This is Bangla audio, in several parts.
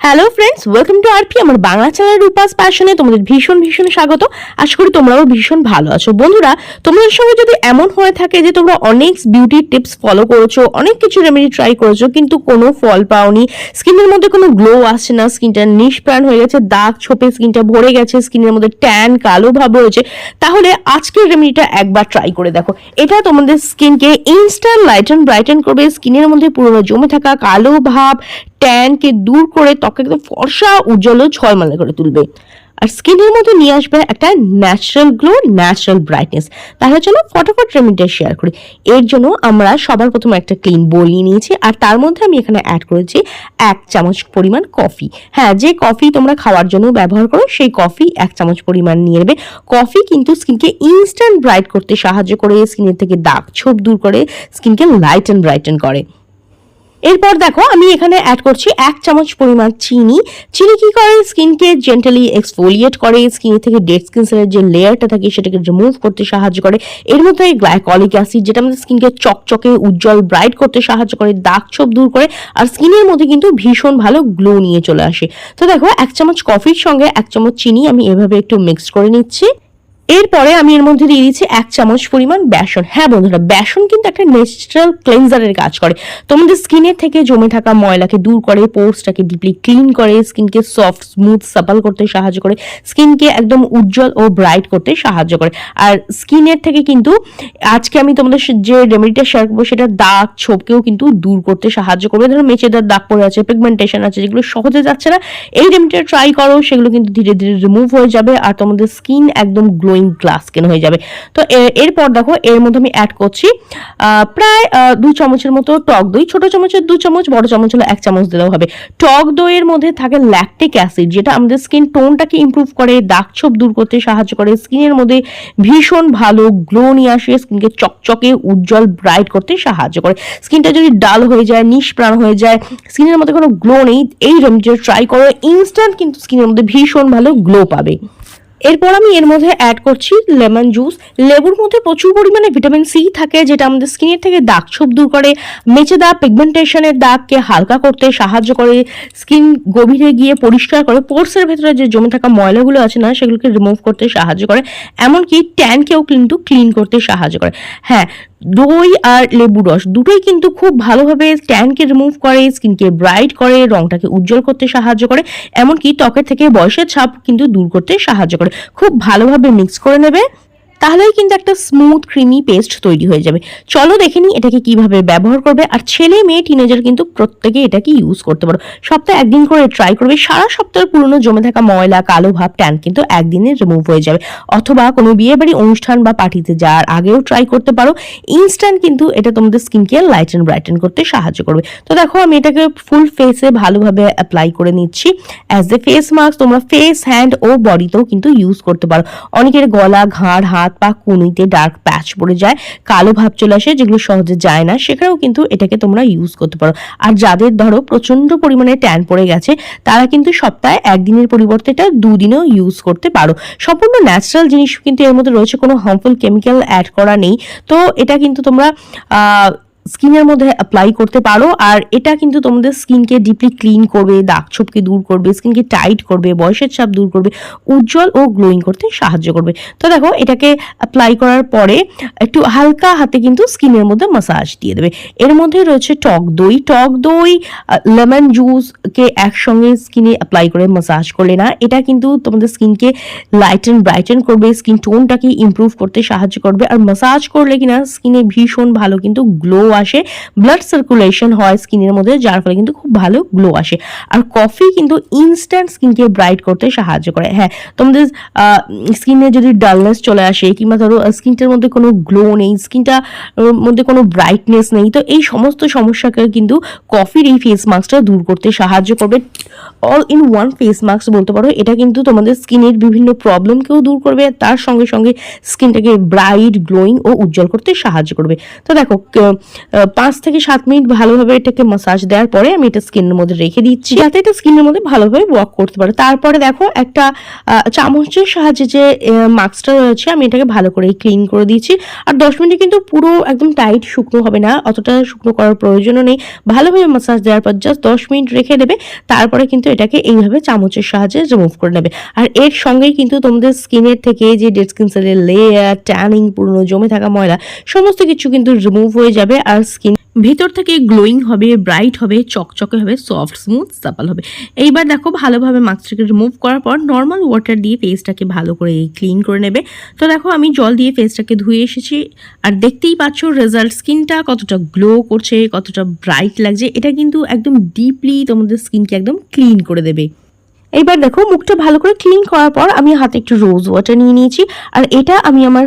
Hello friends welcome to RP আমার বাংলা চ্যানেল রূপাস প্যাশনে তোমাদের ভীষণ ভীষণ স্বাগত। আশা করি তোমরাও ভীষণ ভালো আছো। বন্ধুরা, তোমাদের সঙ্গে যদি এমন হয়ে থাকে যে তোমরা অনেক বিউটি টিপস ফলো করেছ, অনেক কিছু রেমেডি ট্রাই করেছ, কিন্তু কোনো ফল পাওনি, স্কিনের মধ্যে কোনো গ্লো আসছে না, স্কিনটা নিষ্প্রাণ হয়ে গেছে, দাগ ছোপে স্কিনটা ভরে গেছে, স্কিনের মধ্যে ট্যান কালো ভাব রয়েছে, তাহলে আজকের রেমেডিটা একবার ট্রাই করে দেখো। এটা তোমাদের স্কিনকে ইনস্ট্যান্ট লাইটেন ব্রাইটেন করবে, স্কিনের মধ্যে পুরোনো জমে থাকা কালো ভাব ট্যানকে দূর করে ত্বকে একদম ফর্সা, উজ্জ্বল ও ঝলমলে করে তুলবে। আর স্কিনের মধ্যে নিয়ে আসবে একটা ন্যাচারাল গ্লো ন্যাচারাল ব্রাইটনেস তাহলে চলো ফটোফট রেমিডিটা শেয়ার করি। এর জন্য আমরা সবার প্রথমে একটা ক্লিন বোল নিয়ে নিয়েছি, আর তার মধ্যে আমি এখানে অ্যাড করেছি এক চামচ পরিমাণ কফি হ্যাঁ যে কফি তোমরা খাওয়ার জন্য ব্যবহার করো, সেই কফি এক চামচ পরিমাণ নিয়ে নেবে। কফি কিন্তু স্কিনকে ইনস্ট্যান্ট ব্রাইট করতে সাহায্য করে স্কিনের থেকে দাগ ছোপ দূর করে স্কিনকে লাইট অ্যান্ড ব্রাইটেন করে। এরপর দেখো, আমি এখানে অ্যাড করছি এক চামচ পরিমাণ চিনি। চিনি কি করে? স্কিনকে জেন্টালি এক্সফোলিয়েট করে। স্কিন থেকে ডেড স্কিন সেলের যে লেয়ারটা থাকে, সেটাকে রিমুভ করতে সাহায্য করে। এর মধ্যে গ্লাইকলিক অ্যাসিড যেটা আমাদের স্কিনকে চকচকে, উজ্জ্বল ব্রাইট করতে সাহায্য করে, দাগ ছোপ দূর করে, আর স্কিনের মধ্যে কিন্তু ভীষণ ভালো গ্লো নিয়ে চলে আসে। তো দেখো, এক চামচ কফির সঙ্গে এক চামচ চিনি আমি এভাবে একটু মিক্স করে নিচ্ছি। এরপরে আমি এর মধ্যে দিয়ে দিচ্ছি এক চামচ পরিমাণ বেসন। হ্যাঁ বন্ধুরা, বেসন কিন্তু একটা ন্যাচারাল ক্লেন্সারের কাজ করে। তোমাদের স্কিনের থেকে জমে থাকা ময়লাকে দূর করে পোর্সটাকে ডিপলি ক্লিন করে স্কিনকে সফট স্মুথ সাপাল করতে সাহায্য করে স্কিনকে একদম উজ্জ্বল ও ব্রাইট করতে সাহায্য করে। আর স্কিনের থেকে কিন্তু আজকে আমি তোমাদের যে রেমেডিটা শেয়ার করব সেটা দাগ ছোপকেও কিন্তু দূর করতে সাহায্য করবে। ধরো মেচেদার দাগ পড়ে আছে পিগমেন্টেশন আছে, যেগুলো সহজে যাচ্ছে না, এই রেমেডিটা ট্রাই করো, সেগুলো কিন্তু ধীরে ধীরে রিমুভ হয়ে যাবে। আর তোমাদের স্কিন একদম গ্লোয়িং গ্লাস স্কিন হয়ে যাবে। তো এরপর দেখো, এর মধ্যে আমি অ্যাড করছি প্রায় দু চামচের মতো টক দই। ছোট চামচের দু চামচ, বড় চামচ হলে এক চামচ দিলেও হবে। টক দইয়ের মধ্যে থাকে ল্যাকটিক অ্যাসিড যেটা আমাদের স্কিন টোনটাকে ইমপ্রুভ করে, দাগ ছোপ দূর করতে সাহায্য করে। স্কিনের মধ্যে ভীষণ ভালো গ্লো নিয়ে আসে স্কিনকে চকচকে, উজ্জ্বল ব্রাইট করতে সাহায্য করে। স্কিনটা যদি ডাল হয়ে যায়, নিষ্প্রাণ হয়ে যায় স্কিনের মধ্যে কোনো গ্লো নেই, এই রেমেডিটা ট্রাই করো ইনস্ট্যান্ট কিন্তু স্কিনের মধ্যে ভীষণ ভালো গ্লো পাবে। এরপর আমি এর মধ্যে অ্যাড করছি লেমন জুস লেবুর মধ্যে প্রচুর পরিমাণে ভিটামিন সি থাকে, যেটা আমাদের স্কিনের থেকে দাগ ছোপ দূর করে, মেচে দাগ পিগমেন্টেশনের দাগকে হালকা করতে সাহায্য করে স্কিন গভীরে গিয়ে পরিষ্কার করে পোর্সের ভেতরে যে জমে থাকা ময়লাগুলো আছে না, সেগুলোকে রিমুভ করতে সাহায্য করে। এমনকি ট্যানকেও কিন্তু ক্লিন করতে সাহায্য করে। হ্যাঁ দই আর লেবু রস দুটোই কিন্তু খুব ভালোভাবে ট্যানকে রিমুভ করে, স্কিনকে ব্রাইট করে, রংটাকে উজ্জ্বল করতে সাহায্য করে, এমনকি ত্বকের থেকে বয়সের ছাপ কিন্তু দূর করতে সাহায্য করে। খুব ভালোভাবে মিক্স করে নেবে। তাহলেই কিন্তু একটা স্মুথ ক্রিমি পেস্ট তৈরি হয়ে যাবে। চলো দেখে নিই এটাকে কীভাবে ব্যবহার করবে। আর ছেলে মেয়ে টিনেজার কিন্তু প্রত্যেকে এটাকে ইউজ করতে পারো। সপ্তাহে একদিন করে ট্রাই করবে। সারা সপ্তাহের পুরনো জমে থাকা ময়লা, কালো ভাব ট্যান কিন্তু একদিনে রিমুভ হয়ে যাবে। অথবা কোনো বিয়ে বাড়ি অনুষ্ঠান বা পার্টিতে যাওয়ার আগেও ট্রাই করতে পারো। ইনস্ট্যান্ট কিন্তু এটা তোমাদের স্কিনকে লাইট অ্যান্ড ব্রাইটেন করতে সাহায্য করবে। তো দেখো, আমি এটাকে ফুল ফেসে ভালোভাবে অ্যাপ্লাই করে নিচ্ছি। অ্যাজ এ ফেস মাস্ক তোমরা ফেস হ্যান্ড ও বডিতেও কিন্তু ইউজ করতে পারো। অনেকের গলা, ঘাড়, হাত পা কুনিতে ডার্ক প্যাচ পড়ে যায়, কালো ভাব চলে আসে যেগুলো সহজে যায় না, সেখানেও কিন্তু এটাকে তোমরা ইউজ করতে পারো। আর যাদের ধরো প্রচণ্ড পরিমাণে ট্যান পড়ে গেছে, তারা কিন্তু সপ্তাহে একদিনের পরিবর্তে এটা দুদিনেও ইউজ করতে পারো। সম্পূর্ণ ন্যাচারাল জিনিস কিন্তু এর মধ্যে রয়েছে, কোনো হার্মফুল কেমিক্যাল অ্যাড করা নেই। তো এটা কিন্তু তোমরা স্কিনের মধ্যে অ্যাপ্লাই করতে পারো। আর এটা কিন্তু তোমাদের স্কিনকে ডিপলি ক্লিন করবে, দাগ ছোপকে দূর করবে, স্কিনকে টাইট করবে, বয়সের চাপ দূর করবে, উজ্জ্বল ও গ্লোয়িং করতে সাহায্য করবে। তো দেখো, এটাকে অ্যাপ্লাই করার পরে একটু হালকা হাতে কিন্তু স্কিনের মধ্যে মাসাজ দিয়ে দেবে। এর মধ্যে রয়েছে টক দই। টক দই লেমন জুসকে একসঙ্গে স্কিনে অ্যাপ্লাই করে মাসাজ করলে না, এটা কিন্তু তোমাদের স্কিনকে লাইটেন ব্রাইটেন করবে স্কিন টোনটাকে ইমপ্রুভ করতে সাহায্য করবে। আর মাসাজ করলে কিনা, স্কিনে ভীষণ ভালো কিন্তু গ্লো আসে ব্লাড সার্কুলেশন হয় স্কিনের মধ্যে, যার ফলে কিন্তু খুব ভালো গ্লো আসে। আর কফি কিন্তু ইনস্ট্যান্ট স্কিনকে ব্রাইট করতে সাহায্য করে। হ্যাঁ তোমাদের স্কিনে যদি ডালনেস চলে আসে কিংবা ধরো স্কিনটার মধ্যে কোনো গ্লো নেই, স্কিনটা মধ্যে কোনো ব্রাইটনেস নেই, তো এই সমস্ত সমস্যাকে কিন্তু কফির এই ফেস মাস্কটা দূর করতে সাহায্য করবে। All in one face mask বলতে পারো, এটা কিন্তু তোমাদের স্কিনের বিভিন্ন প্রবলেমকেও দূর করবে, তার সঙ্গে সঙ্গে স্কিনটাকে ব্রাইট গ্লোয়িং ও উজ্জ্বল করতে সাহায্য করবে। তো দেখো পাঁচ থেকে সাত মিনিট ভালোভাবে এটাকে মাসাজ দেওয়ার পরে আমি এটা স্কিনের মধ্যে রেখে দিচ্ছি যাতে এটা স্কিনের মধ্যে ভালোভাবে ওয়াক করতে পারে। তারপরে দেখো একটা চামচের সাহায্যে যে মাস্কটা রয়েছে, আমি এটাকে ভালো করে ক্লিন করে দিয়েছি আর দশ মিনিটে কিন্তু পুরো একদম টাইট শুকনো হবে না, অতটা শুকনো করার প্রয়োজনও নেই। ভালোভাবে মাসাজ দেওয়ার পর জাস্ট দশ মিনিট রেখে দেবে, তারপরে কিন্তু এটাকে এইভাবে চামচের সাহায্যে রিমুভ করে নেবে। আর এর সঙ্গেই কিন্তু তোমাদের স্কিনের থেকে যে ডেড স্কিন সেলের লেয়ার ট্যানিং পুরনো জমে থাকা ময়লা, সমস্ত কিছু কিন্তু রিমুভ হয়ে যাবে। আর স্কিন ভেতর থেকে গ্লোয়িং হবে ব্রাইট হবে, চকচকে হবে সফট স্মুথ সাপাল হবে। এইবার দেখো ভালোভাবে মাস্কটাকে রিমুভ করার পর নর্মাল ওয়াটার দিয়ে ফেসটাকে ভালো করে ক্লিন করে নেবে। তো দেখো আমি জল দিয়ে ফেসটাকে ধুয়ে এসেছি। আর দেখতেই পাচ্ছ রেজাল্ট স্কিনটা কতটা গ্লো করছে, কতটা ব্রাইট লাগছে। এটা কিন্তু একদম ডিপলি তোমাদের স্কিনকে একদম ক্লিন করে দেবে। এইবার দেখো মুখটা ভালো করে ক্লিন করার পর আমি হাতে একটু রোজ ওয়াটার নিয়ে নিয়েছি। আর এটা আমি আমার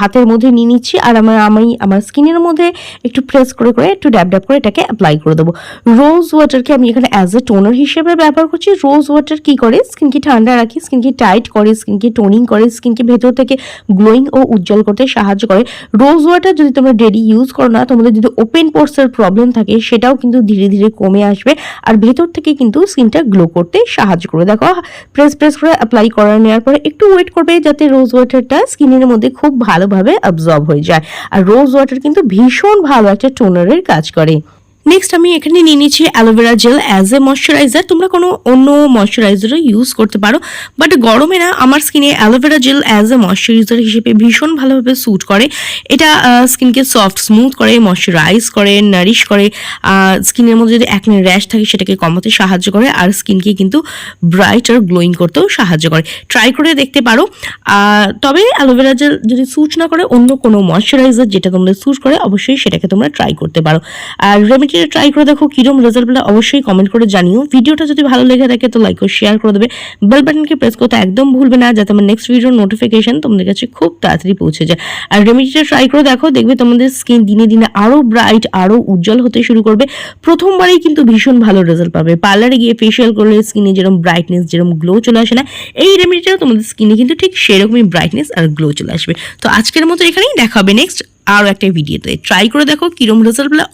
হাতের মধ্যে নিয়ে নিচ্ছি। আর আমার, আমি আমার স্কিনের মধ্যে একটু প্রেস করে করে, একটু ড্যাব ড্যাব করে এটাকে অ্যাপ্লাই করে দেবো। রোজ ওয়াটারকে আমি এখানে অ্যাজ এ টোনার হিসেবে ব্যবহার করছি। রোজ ওয়াটার কি করে? স্কিনকে ঠান্ডা রাখে স্কিনকে টাইট করে স্কিনকে টোনিং করে স্কিনকে ভেতর থেকে গ্লোয়িং ও উজ্জ্বল করতে সাহায্য করে। রোজ ওয়াটার যদি তোমরা ডেলি ইউজ করো না, তোমাদের যদি ওপেন পোর্সের প্রবলেম থাকে, সেটাও কিন্তু ধীরে ধীরে কমে আসবে। আর ভেতর থেকে কিন্তু স্কিনটা গ্লো করতে সাহায্য করে। দেখো প্রেস প্রেস করে অ্যাপ্লাই করা নেওয়ার পরে একটু ওয়েট করবে যাতে রোজ ওয়াটারটা স্কিনের মধ্যে খুব ভালোভাবে অ্যাবজর্ব হয়ে যায়। আর রোজ ওয়াটার কিন্তু ভীষণ ভালো একটা টোনারের কাজ করে। নেক্সট আমি এখানে নিয়ে নিচ্ছি aloe vera gel as a moisturiser তোমরা কোনো অন্য ময়শ্চারাইজারও ইউজ করতে পারো বাট গরমে না, আমার স্কিনে aloe vera gel as a moisturiser হিসেবে ভীষণ ভালোভাবে স্যুট করে। এটা স্কিনকে সফট স্মুথ করে ময়শ্চারাইজ করে নারিশ করে স্কিনের মধ্যে যদি একনে র্যাশ থাকে, সেটাকে কমাতে সাহায্য করে, আর স্কিনকে কিন্তু ব্রাইট আর গ্লোয়িং করতেও সাহায্য করে। ট্রাই করে দেখতে পারো। তবে অ্যালোভেরা জেল যদি স্যুট না করে অন্য কোনো ময়শ্চারাইজার যেটা তোমাদের স্যুট করে, অবশ্যই সেটাকে তোমরা ট্রাই করতে পারো। আর রেমেডিটা ট্রাই করে দেখো কিরম রেজাল্ট পেলে অবশ্যই কমেন্ট করে জানিও। ভিডিওটা যদি ভালো লেগে থাকে তো লাইক ও শেয়ার করে দেবে। বেল বাটনকে প্রেস করতে একদম ভুলবে না যাতে আমার নেক্সট ভিডিওর নোটিফিকেশন তোমাদের কাছে খুব তাড়াতাড়ি পৌঁছে যায়। আর রেমেডিটা ট্রাই করে দেখো, দেখবে তোমাদের স্কিন দিনে দিনে আরও ব্রাইট আরও উজ্জ্বল হতে শুরু করবে। প্রথমবারেই কিন্তু ভীষণ ভালো রেজাল্ট পাবে। পার্লারে গিয়ে ফেশিয়াল করলে স্কিনে যেরকম ব্রাইটনেস যেরকম গ্লো চলে আসে না, এই রেমেডিটা তোমাদের স্কিনে কিন্তু ঠিক সেরকমই ব্রাইটনেস আর গ্লো চলে আসবে। তো আজকের মতো এখানেই দেখা হবে নেক্সট আরও একটা ভিডিওতে ট্রাই করে দেখো কিরম রেজাল্ট পেলে